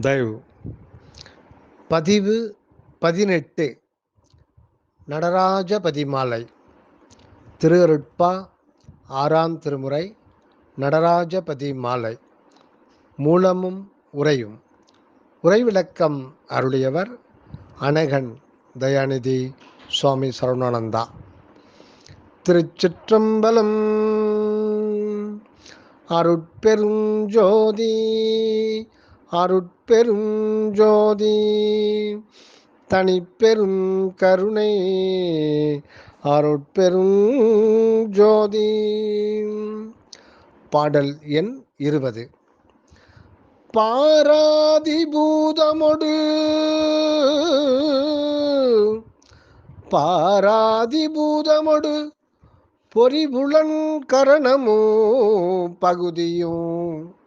தயவு. பதிவு பதினெட்டு. நடராஜ பதிமாலை. திருஅருட்பா ஆறாம் திருமுறை நடராஜ பதிமாலை. மூலமும் உரையும் உரை விளக்கம் அருளியவர் அனகன் தயாநிதி சுவாமி சரவணானந்தா. திருச்சிற்றம்பலம் அருட்பெருஞ்சோதி அருட்பெருஞ்சோதி தனிப்பெரும் கருணை அருட்பெருஞ்சோதி. பாடல் எண் இருபது. பாராதிபூதமொடு பாராதிபூதமொடு பொறிபுலன் கரணமோ பகுதியும்.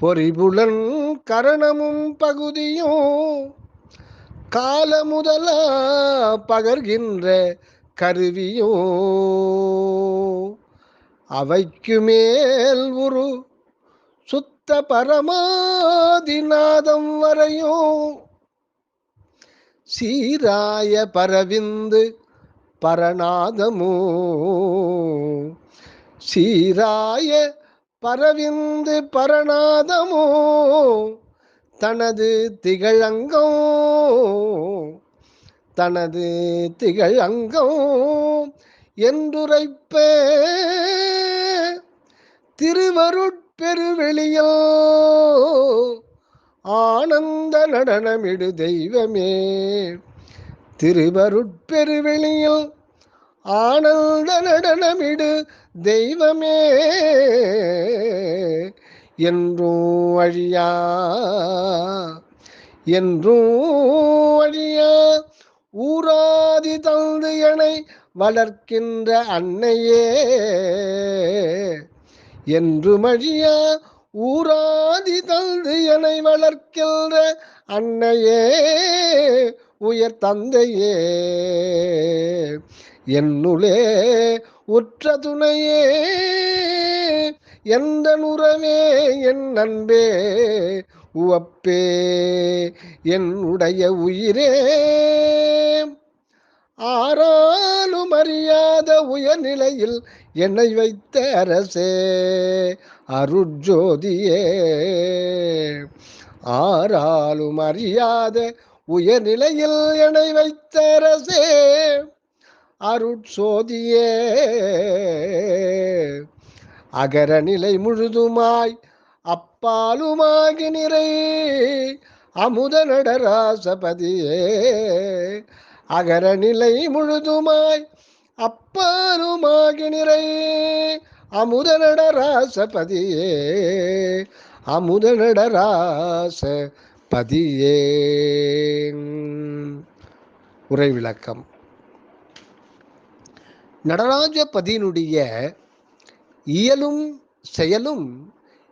பொறிபுலன் கரணமும் பகுதியும் கால முதல பகர்கின்ற கருவியோ. அவைக்கு மேல் ஒரு சுத்த பரமாதிநாதம் வரையும் சீராய பரவிந்து பரநாதமோ. சீராய பரவிந்து பரநாதமோ தனது திகழங்கோ தனது திகழங்கம் என்றுரைப்ப. திருவருட்பெருவெளியோ ஆனந்த நடனமிடு தெய்வமே. திருவருட்பெருவெளியில் ஆனந்த நடனமிடு தெய்வமே என்றும் அழியா என்றும் அழியா. ஊராதி தந்து எனை வளர்க்கின்ற அன்னையே என்று மழியா ஊராதி தந்து எனை வளர்க்கின்ற அன்னையே உயர் தந்தையே என்னுளே உற்ற துணையே எந்த நுறவே என் நண்பே உவப்பே என்னுடைய உயிரே. ஆறாலும் அறியாத உயர்நிலையில் என்னை வைத்த அரசே அருட்ஜோதியே. ஆறாலும் அறியாத உயர்நிலையில் என்னை வைத்த அரசே அருட்சோதியே. அகரநிலை முழுதுமாய் அப்பாலுமாகி நிறை அமுத நடராசபதியே. அகரநிலை முழுதுமாய் அப்பாலுமாகி நிறை அமுத நடராசபதியே. அமுத நடராச பதியே உரை விளக்கம். நடராஜபதியினுடைய இயலும் செயலும்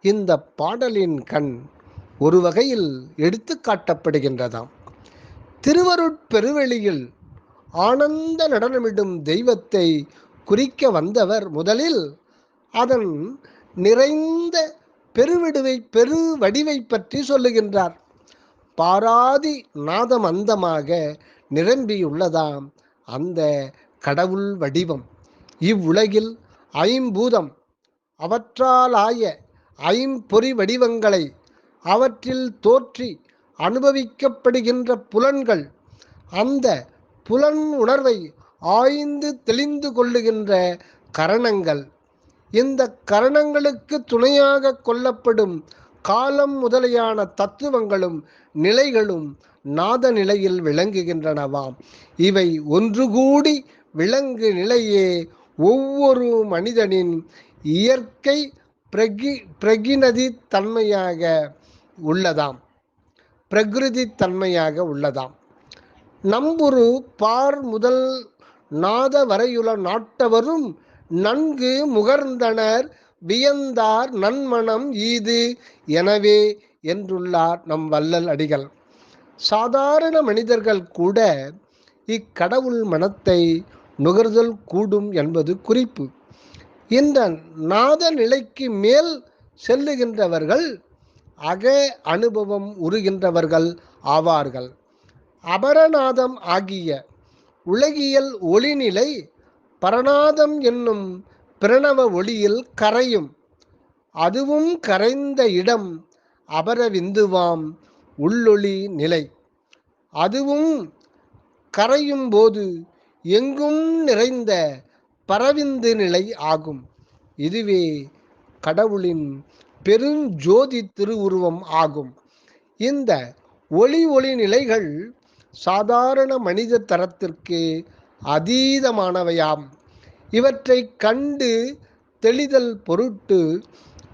இந்த பாடலின் கண் ஒரு வகையில் எடுத்து காட்டப்படுகின்றதாம். திருவருட்பெருவெளியில் ஆனந்த நடனமிடும் தெய்வத்தை குறிக்க வந்தவர் முதலில் அதன் நிறைந்த பெருவிடுவை பெரு வடிவை பற்றி சொல்லுகின்றார். பாராதி நாதம் அந்தமாக நிரம்பியுள்ளதாம் அந்த கடவுள் வடிவம். இவ்வுலகில் ஐம்பூதம் அவற்றாலாய ஐம்பொறி வடிவங்களை அவற்றில் தோற்றி அனுபவிக்கப்படுகின்ற புலன்கள் அந்த புலன் உணர்வை ஆய்ந்து தெளிந்து கொள்ளுகின்ற கரணங்கள். இந்த கரணங்களுக்கு துணையாக கொள்ளப்படும் காலம் முதலியான தத்துவங்களும் நிலைகளும் நாத நிலையில் விளங்குகின்றனவாம். இவை ஒன்று கூடி விலங்கு நிலையே ஒவ்வொரு மனிதனின் இயற்கை பிரகி பிரகினதி தன்மையாக உள்ளதாம். பிரகிருதி தன்மையாக உள்ளதாம். நம்புரு பார் முதல் நாத வரையுள்ள நாட்டவரும் நன்கு முகர்ந்தனர் வியந்தார் நன்மணம் ஈது எனவே என்றுள்ளார் நம் வள்ளல் அடிகள். சாதாரண மனிதர்கள் கூட இக்கடவுள் மனத்தை நுகர்தல் கூடும் என்பது குறிப்பு. இந்த நாத நிலைக்கு மேல் செல்லுகின்றவர்கள் அக அனுபவம் உருகின்றவர்கள் ஆவார்கள். அபரநாதம் ஆகிய உலகியல் ஒளிநிலை பரநாதம் என்னும் பிரணவ ஒளியில் கரையும். அதுவும் கரைந்த இடம் அபரவிந்துவாம் உள்ளொளி நிலை. அதுவும் கரையும் போது எங்கும் நிறைந்த பரவிந்து நிலை ஆகும். இதுவே கடவுளின் பெருஞ்சோதி திருவுருவம் ஆகும். இந்த ஒளி ஒளி நிலைகள் சாதாரண மனித தரத்திற்கு அதீதமானவையாம். இவற்றை கண்டு தெளிதல் பொருட்டு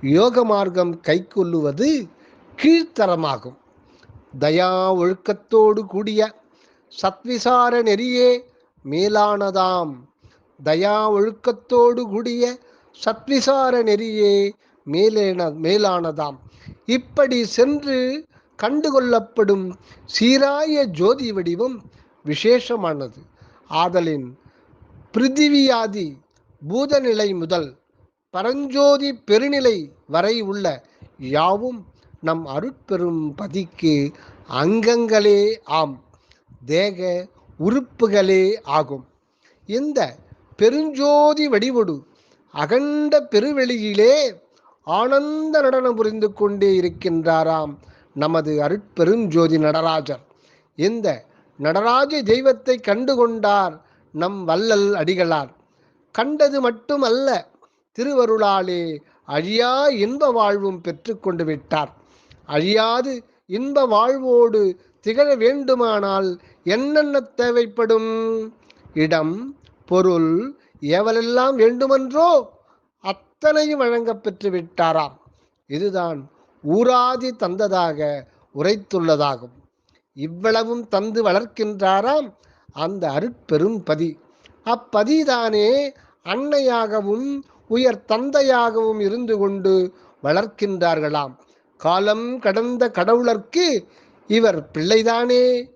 யோக மார்க்கம் கைக்கொள்ளுவது கீழ்த்தரமாகும். தயா ஒழுக்கத்தோடு கூடிய சத்விசார நெறியே மேலானதாம். தயா ஒழுக்கத்தோடு கூடிய சத்விசார நெறியே மேலேன மேலானதாம். இப்படி சென்று கண்டுகொள்ளப்படும் சீராய ஜோதி வடிவம் விசேஷமானது. ஆதலின் பிருத்திவியாதி பூதநிலை முதல் பரஞ்சோதி பெருநிலை வரை உள்ள யாவும் நம் அருட்பெரும் பதிக்கு அங்கங்களே ஆம். தேக உறுப்புகளே ஆகும். இந்த பெருஞ்சோதி வடிவொடு அகண்ட பெருவெளியிலே ஆனந்த நடனம் புரிந்து கொண்டே இருக்கின்றாராம் நமது அருட்பெருஞ்சோதி நடராஜர். இந்த நடராஜ தெய்வத்தை கண்டுகொண்டார் நம் வள்ளல் அடிகளார். கண்டது மட்டுமல்ல திருவருளாலே அழியா இன்ப வாழ்வும் பெற்றுக்கொண்டு விட்டார். அழியாது இன்ப வாழ்வோடு திகழ வேண்டுமானால் என்னென்ன தேவைப்படும்? இடம் பொருள் எவரெல்லாம் வேண்டுமென்றோ அத்தனையும் வழங்க பெற்று விட்டாராம். இதுதான் ஊராதி தந்ததாக உரைத்துள்ளதாகும். இவ்வளவும் தந்து வளர்க்கின்றாராம் அந்த அருட்பெரும் பதி. அப்பதிதானே அன்னையாகவும் உயர் தந்தையாகவும் இருந்து கொண்டு வளர்க்கின்றார்களாம். காலம் கடந்த கடவுளர்க்கு இவர் பிள்ளைதானே?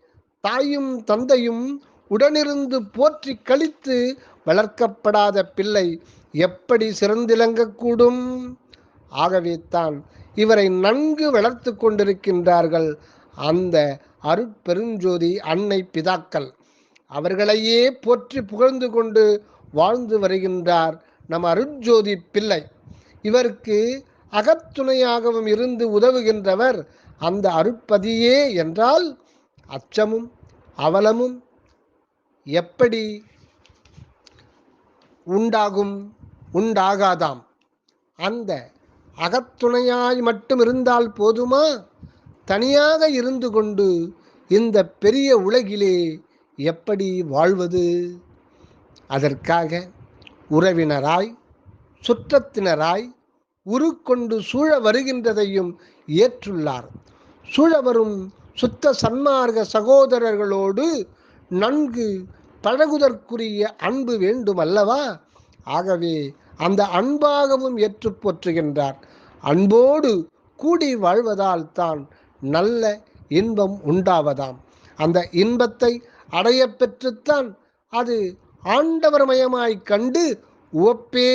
தாயும் தந்தையும் உடனிருந்து போற்றி கழித்து வளர்க்கப்படாத பிள்ளை எப்படி சிறந்திலங்கக்கூடும்? ஆகவே தான் இவரை நன்கு வளர்த்து கொண்டிருக்கின்றார்கள் அந்த அருட்பெருஞ்சோதி அன்னை பிதாக்கள். அவர்களையே போற்றி புகழ்ந்து கொண்டு வாழ்ந்து வருகின்றார் நம் அருட்ஜோதி பிள்ளை. இவருக்கு அகத்துணையாகவும் இருந்து உதவுகின்றவர் அந்த அருட்பதியே என்றால் அச்சமும் அவலமும் எப்படி உண்டாகும் உண்டாகாதாம்? அந்த அகத்துணையாய் மட்டும் இருந்தால் போதுமா? தனியாக இருந்து கொண்டு இந்த பெரிய உலகிலே எப்படி வாழ்வது? அதற்காக உறவினராய் சுற்றத்தினராய் உருக்கொண்டு சூழ வருகின்றதையும் ஏற்றுள்ளார். சூழ வரும் சுத்த சன்மார்க்க சகோதரர்களோடு நன்கு பழகுதற்குரிய அன்பு வேண்டும் அல்லவா ஆகவே அந்த அன்பாகவும் ஏற்று போற்றுகின்றார். அன்போடு கூடி வாழ்வதால் தான் நல்ல இன்பம் உண்டாவதாம். அந்த இன்பத்தை அடைய பெற்றுத்தான் அது ஆண்டவர்மயமாய் கண்டு ஒப்பே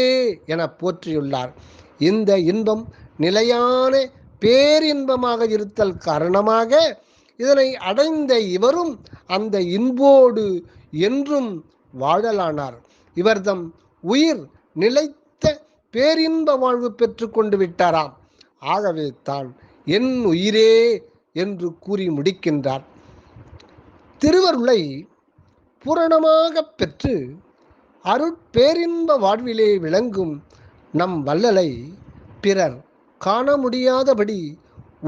என போற்றியுள்ளார். இந்த இன்பம் நிலையான பேரின்பமாக இருத்தல் காரணமாக இதனை அடைந்த இவரும் அந்த இன்போடு என்றும் வாழலானார். இவர்தம் உயிர் நிலைத்த பேரின்ப வாழ்வு பெற்று கொண்டு விட்டாராம். ஆகவே தான் என் உயிரே என்று கூறி முடிக்கின்றார். திருவருளை பூரணமாக பெற்று அருட்பேரின்ப வாழ்விலே விளங்கும் நம் வள்ளலை பிறர் காண முடியாதபடி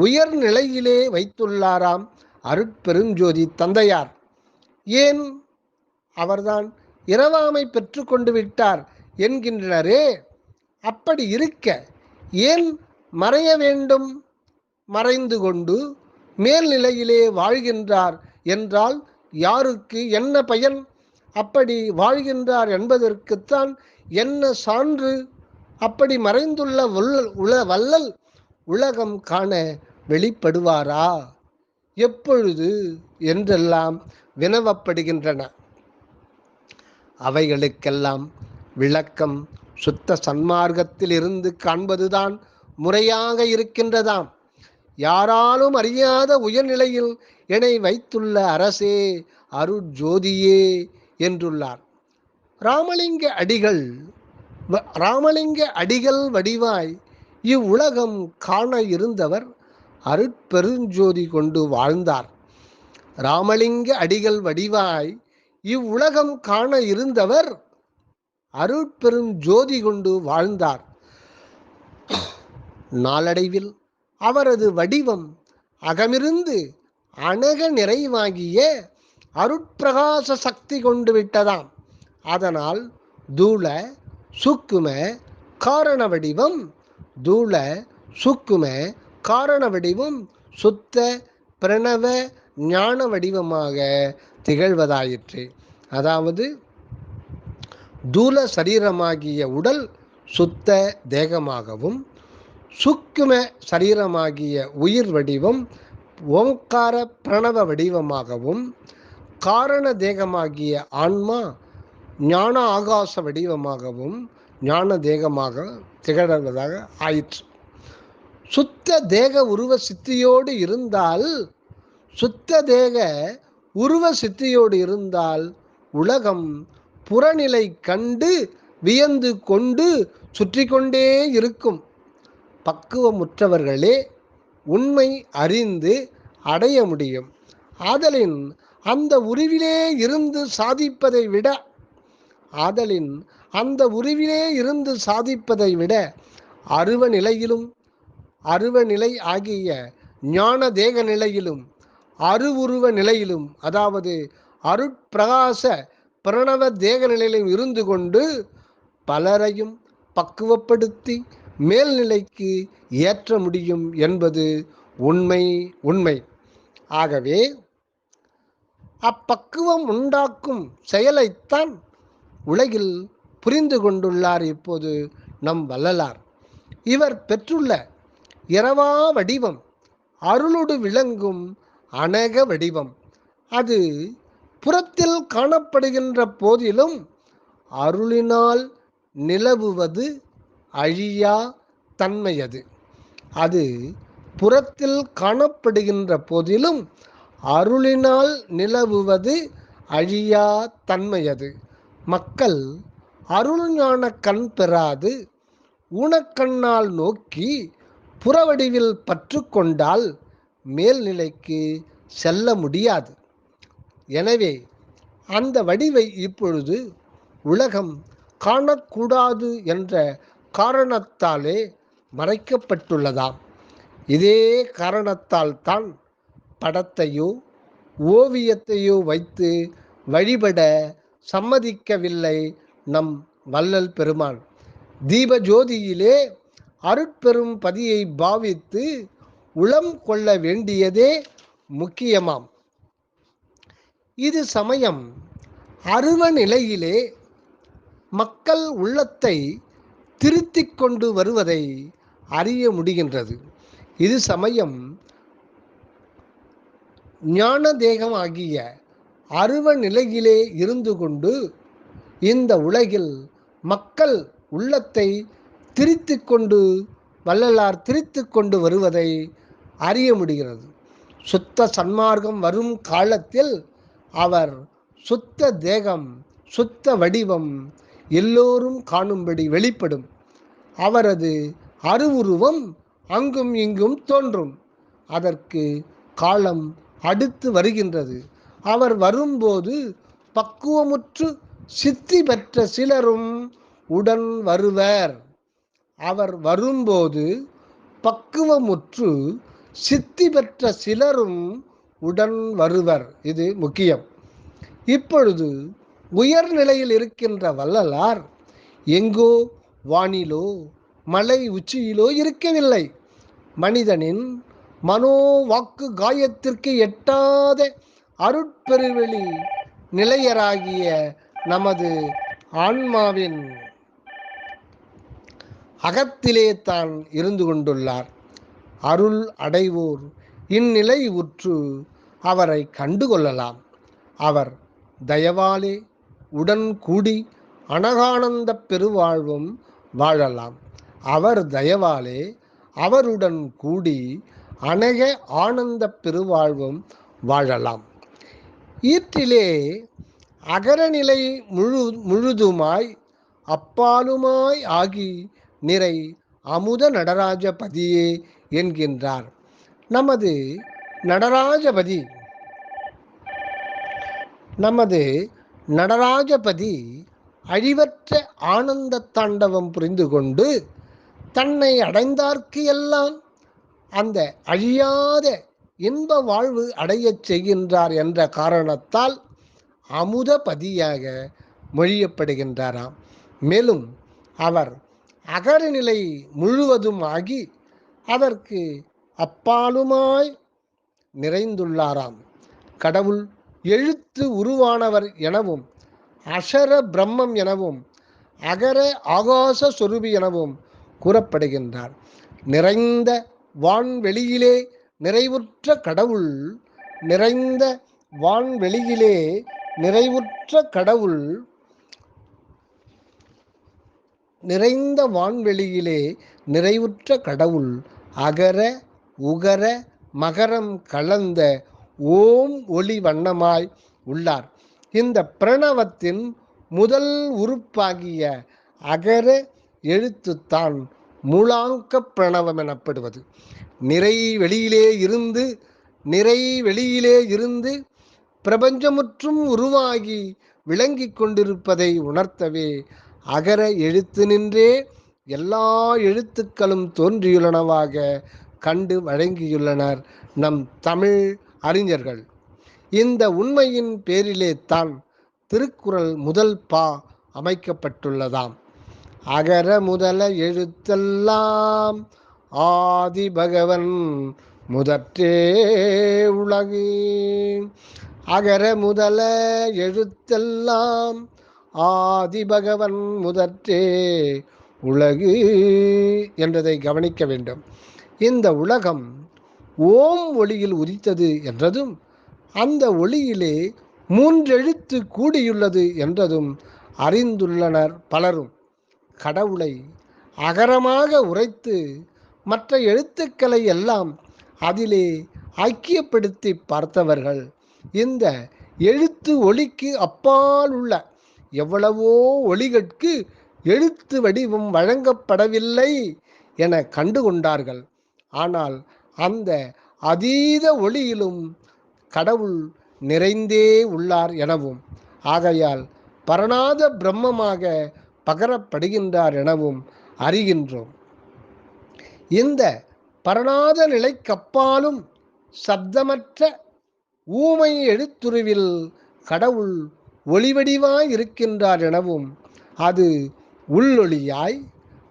உயர் நிலையிலே வைத்துள்ளாராம். அருட்பெருஞ்சோதி தந்தையார். ஏன் அவர்தான் இரவாமை பெற்றுக்கொண்டு விட்டார் என்கின்றனரே? அப்படி இருக்க ஏன் மறைய வேண்டும்? மறைந்து கொண்டு மேல்நிலையிலே வாழ்கின்றார் என்றால் யாருக்கு என்ன பயன்? அப்படி வாழ்கின்றார் என்பதற்குத்தான் என்ன சான்று? அப்படி மறைந்துள்ள உள்ள உல வல்லல் உலகம் காண வெளிப்படுவாரா? எப்பொழுது என்றெல்லாம் வினவப்படுகின்றன? அவைகளுக்கெல்லாம் விளக்கம் சுத்த சன்மார்க்கத்தில் இருந்து காண்பதுதான் முறையாக இருக்கின்றதாம். யாராலும் அறியாத உயர்நிலையில் என்னை வைத்துள்ள அரசே அருட்ஜோதியே என்றுள்ளார். ராமலிங்க அடிகள் ராமலிங்க அடிகள் வடிவாய் இவ்வுலகம் காண இருந்தவர் அருட்பெருஞ்சோதி கொண்டு வாழ்ந்தார். ராமலிங்க அடிகள் வடிவாய் இவ்வுலகம் காண இருந்தவர் அருட்பெரும் ஜோதி கொண்டு வாழ்ந்தார். நாளடைவில் அவரது வடிவம் அகமிருந்து அணக நிறைவாகிய அருட்பிரகாச சக்தி கொண்டு விட்டதாம். அதனால் தூள சுக்கும காரண வடிவம் தூள சுக்கும காரண வடிவம் சுத்த பிரணவ ஞான வடிவமாக திகழ்வதாயிற்று. அதாவது தூல சரீரமாகிய உடல் சுத்த தேகமாகவும் சுக்கும சரீரமாகிய உயிர் வடிவம் ஓங்கார பிரணவ வடிவமாகவும் காரண தேகமாகிய ஆன்மா ஞான ஆகாச வடிவமாகவும் ஞான தேகமாக திகழ்வதாக ஆயிற்று. சுத்த தேக உருவ சித்தியோடு இருந்தால் சுத்த தேக உருவ சித்தியோடு இருந்தால் உலகம் புறநிலை கண்டு வியந்து கொண்டு சுற்றி கொண்டே இருக்கும். பக்குவமுற்றவர்களே உண்மை அறிந்து அடைய முடியும். ஆதலின் அந்த உருவிலே இருந்து சாதிப்பதை விட ஆதலின் அந்த உருவிலே இருந்து சாதிப்பதை விட அருவ நிலையிலும் அருவ நிலை ஆகிய ஞான தேக நிலையிலும் அருவுருவ நிலையிலும் அதாவது அருட்பிரகாச பிரணவ தேக நிலையிலும் இருந்து கொண்டு பலரையும் பக்குவப்படுத்தி மேல்நிலைக்கு ஏற்ற முடியும் என்பது உண்மை உண்மை. ஆகவே அப்பக்குவம் உண்டாக்கும் செயலைத்தான் உலகில் புரிந்து கொண்டுள்ளார் இப்போது நம் வள்ளலார். இவர் பெற்றுள்ள இரவா வடிவம். அருளொடு விளங்கும் அநேக வடிவம். அது புறத்தில் காணப்படுகின்ற போதிலும் அருளினால் நிலவுவது அழியா தன்மையது. அது புறத்தில் காணப்படுகின்ற போதிலும் அருளினால் நிலவுவது அழியா தன்மையது. மக்கள் அருள் ஞான கண் பெறாது ஊனக்கண்ணால் நோக்கி புறவடிவில் பற்றுக்கொண்டால் மேல்நிலைக்கு செல்ல முடியாது. எனவே அந்த வடிவை இப்பொழுது உலகம் காணக்கூடாது என்ற காரணத்தாலே மறைக்கப்பட்டுள்ளதாம். இதே காரணத்தால் தான் படத்தையோ ஓவியத்தையோ வைத்து வழிபட சம்மதிக்கவில்லை நம் வள்ளல் பெருமான் தீபஜோதியிலே அருட்பெரும் பதியை பாவித்து உளம் கொள்ள வேண்டியதே முக்கியமாம். இது சமயம் அருவ நிலையிலே மக்கள் உள்ளத்தை திருத்திக் கொண்டு வருவதை அறிய முடிகின்றது. இது சமயம் ஞான தேகம் ஆகிய அருவ நிலையிலே இருந்து கொண்டு இந்த உலகில் மக்கள் உள்ளத்தை திரித்து கொண்டு வள்ளலார் திரித்து கொண்டு வருவதை அறிய முடிகிறது. சுத்த சன்மார்க்கம் வரும் காலத்தில் அவர் சுத்த தேகம் சுத்த வடிவம் எல்லோரும் காணும்படி வெளிப்படும். அவரது அருவுருவம் அங்கும் இங்கும் தோன்றும். அதற்கு காலம் அடுத்து வருகின்றது. அவர் வரும்போது பக்குவமுற்று சித்தி பெற்ற சிலரும் உடன் வருவர். அவர் வரும்போது பக்குவமுற்று சித்தி பெற்ற சிலரும் உடன் வருவர். இது முக்கியம். இப்பொழுது உயர்நிலையில் இருக்கின்ற வள்ளலார் எங்கோ வானிலோ மலை உச்சியிலோ இருக்கவில்லை. மனிதனின் மனோ வாக்கு காயத்திற்கு எட்டாத அருட்பெருவெளி நிலையராகிய நமது ஆன்மாவின் அகத்திலே தான் இருந்து கொண்டுள்ளார். அருள் அடைவோர் இந்நிலை உற்று அவரை கண்டுகொள்ளலாம் அவர் தயவாலே உடன் கூடி அனகானந்த பெருவாழ்வும் வாழலாம். அவர் தயவாலே அவருடன் கூடி அநேக ஆனந்த பெருவாழ்வும் வாழலாம். ஈற்றிலே அகரநிலை முழு முழுதுமாய் அப்பாலுமாய் ஆகி நிறை அமுத நடராஜபதியே என்கின்றார். நமது நடராஜபதி நமது நடராஜபதி அழிவற்ற ஆனந்த தாண்டவம் புரிந்து கொண்டு தன்னை அடைந்தார்க்கு எல்லாம் அந்த அழியாத இன்ப வாழ்வு அடையச் செய்கின்றார் என்ற காரணத்தால் அமுதபதியாக மொழியப்படுகின்றாராம். மேலும் அவர் அகரநிலை முழுவதும் ஆகி அதற்கு அப்பாலுமாய் நிறைந்துள்ளாராம். கடவுள் எழுத்து உருவானவர் எனவும் அஷர பிரம்மம் எனவும் அகர ஆகாச சொருபி எனவும் கூறப்படுகின்றார். நிறைந்த வான்வெளியிலே நிறைவுற்ற கடவுள் நிறைந்த வான்வெளியிலே நிறைவுற்ற கடவுள் நிறைந்த வான்வெளியிலே நிறைவுற்ற கடவுள் அகர உகர மகரம் கலந்த ஓம் ஒளி வண்ணமாய் உள்ளார். இந்த பிரணவத்தின் முதல் உறுப்பாகிய அகர எழுத்துத்தான் மூலாங்க பிரணவம் எனப்படுவது. நிறை வெளியிலே இருந்து நிறை வெளியிலே இருந்து பிரபஞ்சமுற்றும் உருவாகி விளங்கிக் கொண்டிருப்பதை உணர்த்தவே அகர எழுத்து நின்றே எல்லா எழுத்துக்களும் தோன்றியுள்ளனவாக கண்டு வழங்கியுள்ளனர் நம் தமிழ் அறிஞர்கள். இந்த உண்மையின் பேரிலே தான் திருக்குறள் முதல் பா அமைக்கப்பட்டுள்ளதாம். அகர முதல எழுத்தெல்லாம் ஆதி பகவன் முதற்றே உலகு. அகர முதல எழுத்தெல்லாம் ஆதி பகவன் முதற்றே உலகு என்றதை கவனிக்க வேண்டும். இந்த உலகம் ஓம் ஒளியில் உதித்தது என்றதும் அந்த ஒளியிலே மூன்றெழுத்து கூடியுள்ளது என்றதும் அறிந்துள்ளனர் பலரும். கடவுளை அகரமாக உரைத்து மற்ற எழுத்துக்களை எல்லாம் அதிலே ஐக்கியப்படுத்தி பார்த்தவர்கள். இந்த எழுத்து ஒளிக்கு அப்பால் உள்ள எவ்வளவோ ஒளிகட்கு எழுத்து வடிவம் வழங்கப்படவில்லை என கண்டுகொண்டார்கள். ஆனால் அந்த அதீத ஒளியிலும் கடவுள் நிறைந்தே உள்ளார் எனவும் ஆகையால் பரணாத பிரம்மமாக பகரப்படுகின்றார் எனவும் அறிகின்றோம். இந்த பரணாத நிலைக்கப்பாலும் சப்தமற்ற ஊமை எழுத்துருவில் கடவுள் ஒளிவடிவாய் இருக்கின்றார் எனவும் அது உள்ளொளியாய்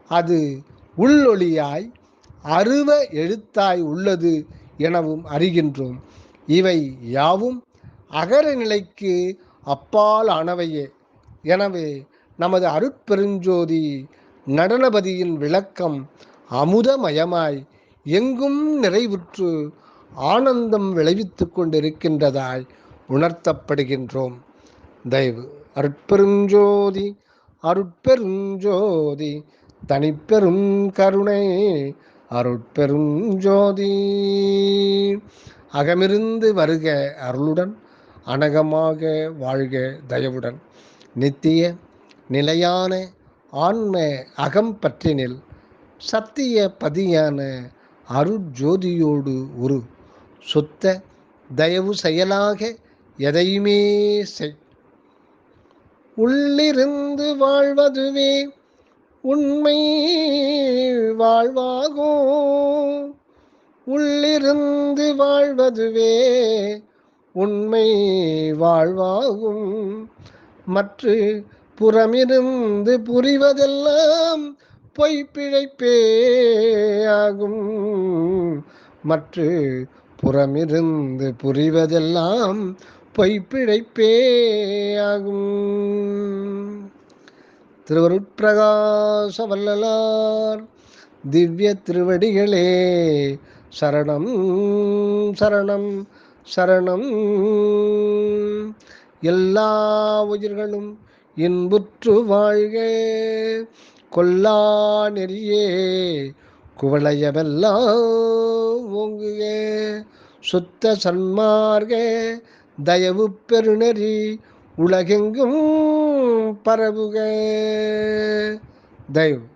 அது உள்ளொளியாய் அருவ எழுத்தாய் உள்ளது எனவும் அறிகின்றோம். இவை யாவும் அகர நிலைக்கு அப்பால் ஆனவையே. எனவே நமது அருட்பெருஞ்சோதி நடனபதியின் விளக்கம் அமுதமயமாய் எங்கும் நிறைவுற்று ஆனந்தம் விளைவித்துக் கொண்டிருக்கின்றதாய் உணர்த்தப்படுகின்றோம். தயவு. அருட்பெருஞ்சோதி அருட்பெருஞ்சோதி தனிப்பெரும் கருணை. அருட்பெருஞ்சோதி அகமிருந்து வருக அருளுடன் அனகமாக வாழ்க தயவுடன். நித்திய நிலையான ஆன்ம அகம் பற்றினில் சத்திய பதியான அருட்ஜோதியோடு ஒரு சுத்த தயவு செயலாக எதையுமே செய் உள்ளிருந்து வாழ்வதுவே உண்மை வாழ்வாகும் உள்ளிருந்து வாழ்வதுவே உண்மை வாழ்வாகும். மற்ற புறமிருந்து புரிவதெல்லாம் பொய்ப்பிழைப்பே ஆகும். மற்ற புறமிருந்து புரிவதெல்லாம் பொய்ப்பிழைப்பே ஆகும் திருவருட்பிரகாச வல்லலார் திவ்ய திருவடிகளே சரணம் சரணம் சரணம். எல்லா உயிர்களும் இன்புற்று வாழ்க. கொல்லா நெறியே குவளையமெல்லாம் ஓங்குக. சுத்த சன்மார்க தயவு பெருநெறி உலகெங்கும் பரவுக. தயவு.